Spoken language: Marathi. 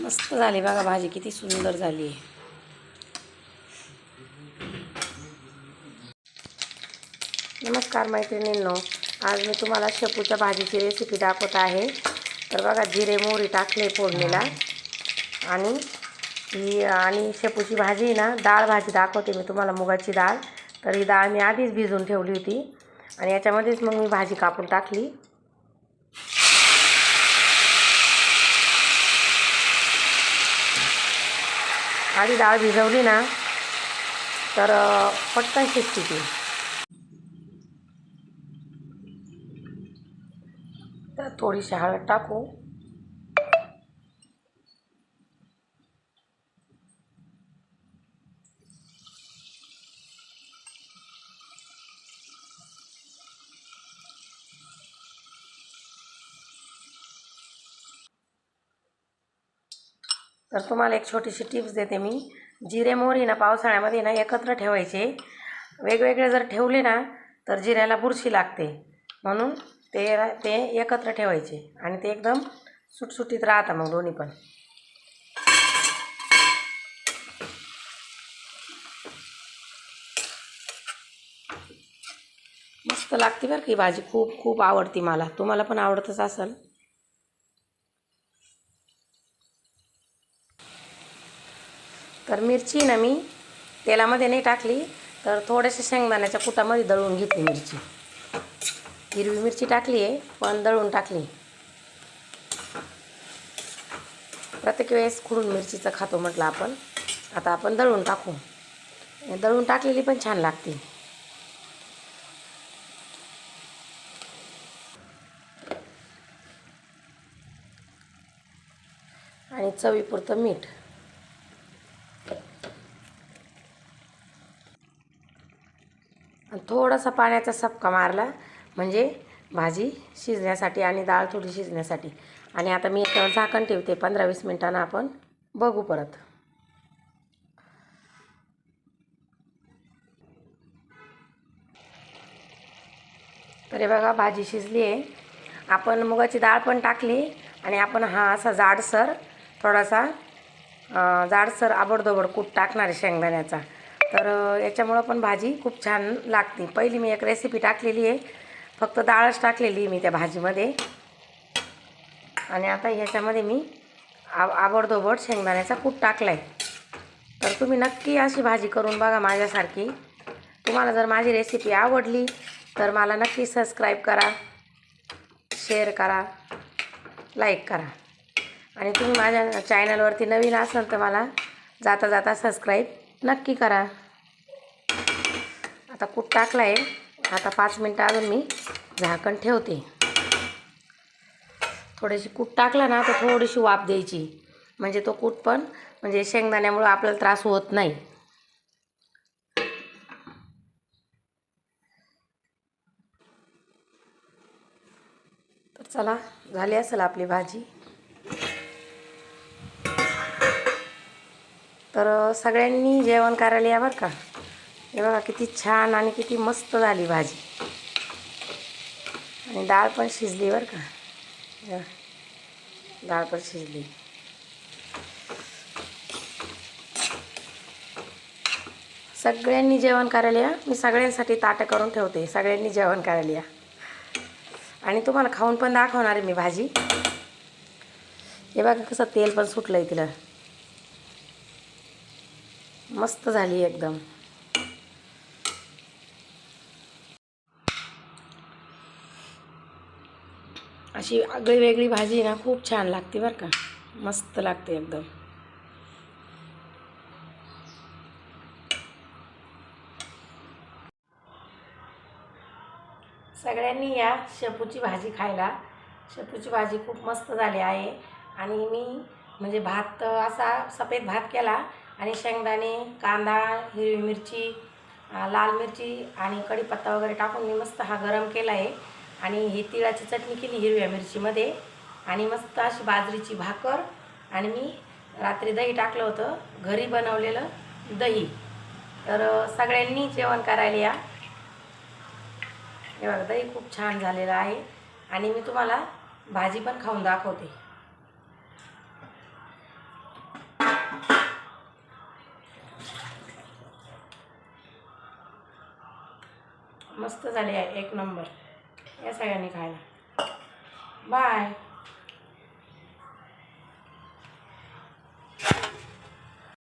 मस्त झाली बघा भाजी किती सुंदर झाली. आहे नमस्कार मैत्रिणींनो आज मी तुम्हाला शेपूच्या भाजीची रेसिपी दाखवत आहे. तर बघा जिरे मोहरी टाकले फोडणीला. आणि ही आणि शेपूची भाजी ना डाळ भाजी दाखवते मी तुम्हाला मुगाची डाळ. तर ही डाळ मी आधीच भिजून ठेवली होती. आणि याच्यामध्येच मग मी भाजी कापून टाकली. आधी डाळ भिजवली ना तर पटकन शिजते ती. तर थोडीशी हळद टाकू. तर तुम्हाला एक छोटीशी टिप्स देते मी. जिरे मोहरी ना पावसाळ्यामध्ये ना एकत्र ठेवायचे. वेगवेगळे जर ठेवले ना तर जिऱ्याला बुरशी लागते. म्हणून ते ते एकत्र ठेवायचे आणि ते एकदम सुटसुटीत राहतं मग दोन्ही पण. मस्त लागते बरं की भाजी. खूप खूप आवडती मला. तुम्हाला पण आवडतच असेल. तर मिरची ना मी तेलामध्ये नाही टाकली तर थोड्याशा शेंगदाण्याच्या कुटामध्ये दळून घेतली मिरची. हिरवी मिरची टाकली आहे पण दळून टाकली. प्रत्येक वेळेस खुडून मिरचीचं खातो म्हटलं आपण. आता आपण दळून टाकू. दळून टाकलेली पण छान लागते. आणि चवीपुरतं मीठ. थोडासा पाण्याचा सपका मारला म्हणजे भाजी शिजण्यासाठी आणि डाळ थोडी शिजण्यासाठी. आणि आता मी याच्यावर झाकण ठेवते पंधरा वीस मिनटानं आपण बघू परत. तर हे बघा भाजी शिजली आहे. आपण मुगाची डाळ पण टाकली आणि आपण हा असा जाडसर थोडासा जाडसर आबडदोबड कूट टाकणार आहे शेंगदाण्याचा. तर याच्यामुळं पण भाजी खूप छान लागते. पहिली मी एक रेसिपी टाकलेली आहे. फक्त डाळच टाकलेली आहे मी त्या भाजीमध्ये. आणि आता ह्याच्यामध्ये मी आ आबडधोबड शेंगदाण्याचा कूट टाकला आहे तर तुम्ही नक्की अशी भाजी करून बघा माझ्यासारखी. तुम्हाला जर माझी रेसिपी आवडली तर मला नक्की सबस्क्राईब करा शेअर करा लाईक करा. आणि तुम्ही माझ्या चॅनलवरती नवीन असाल तर मला जाता जाता सबस्क्राईब नक्की करा. आता कूट टाकला आहे आता पाच मिनटं अजून मी झाकण ठेवते. थोडीशी कूट टाकला ना तर थोडीशी वाफ द्यायची. म्हणजे तो कूट पण म्हणजे शेंगदाण्यामुळं आपल्याला त्रास होत नाही. तर चला झाली असेल आपली भाजी. तर सगळ्यांनी जेवण करायला या बरं का. हे बघा किती छान आणि किती मस्त झाली भाजी. आणि डाळ पण शिजली बरं का. डाळ पण शिजली. सगळ्यांनी जेवण करायला या. मी सगळ्यांसाठी ताटं करून ठेवते. सगळ्यांनी जेवण करायला या. आणि तुम्हाला खाऊन पण दाखवणार आहे मी भाजी. हे बघा कसं तेल पण सुटलं आहे तिला. मस्त झाली एकदम. अशी आगळी वेगळी भाजी ना खूप छान लागते बरं का. मस्त लागते एकदम. सगळ्यांनी या शेपूची भाजी खायला. शेपूची भाजी खूप मस्त झाली आहे. आणि मी म्हणजे भात असा सफेद भात केला. आणि शेंगदाणे कांदा हिरवी मिरची लाल मिरची आणि कढीपत्ता वगैरे टाकून मी मस्त हा गरम केला आहे आणि ही तिळाची चटणी केली हिरव्या मिरचीमध्ये. आणि मस्त अशी बाजरीची भाकर आणि मी रात्री दही टाकलं होतं. घरी बनवलेलं दही. तर सगळ्यांनी जेवण करायला या. हे बघा दही खूप छान झालेलं आहे. आणि मी तुम्हाला भाजी पण खाऊन दाखवते. मस्त झाली आहे एक नंबर. या सगळ्यांनी खायला. बाय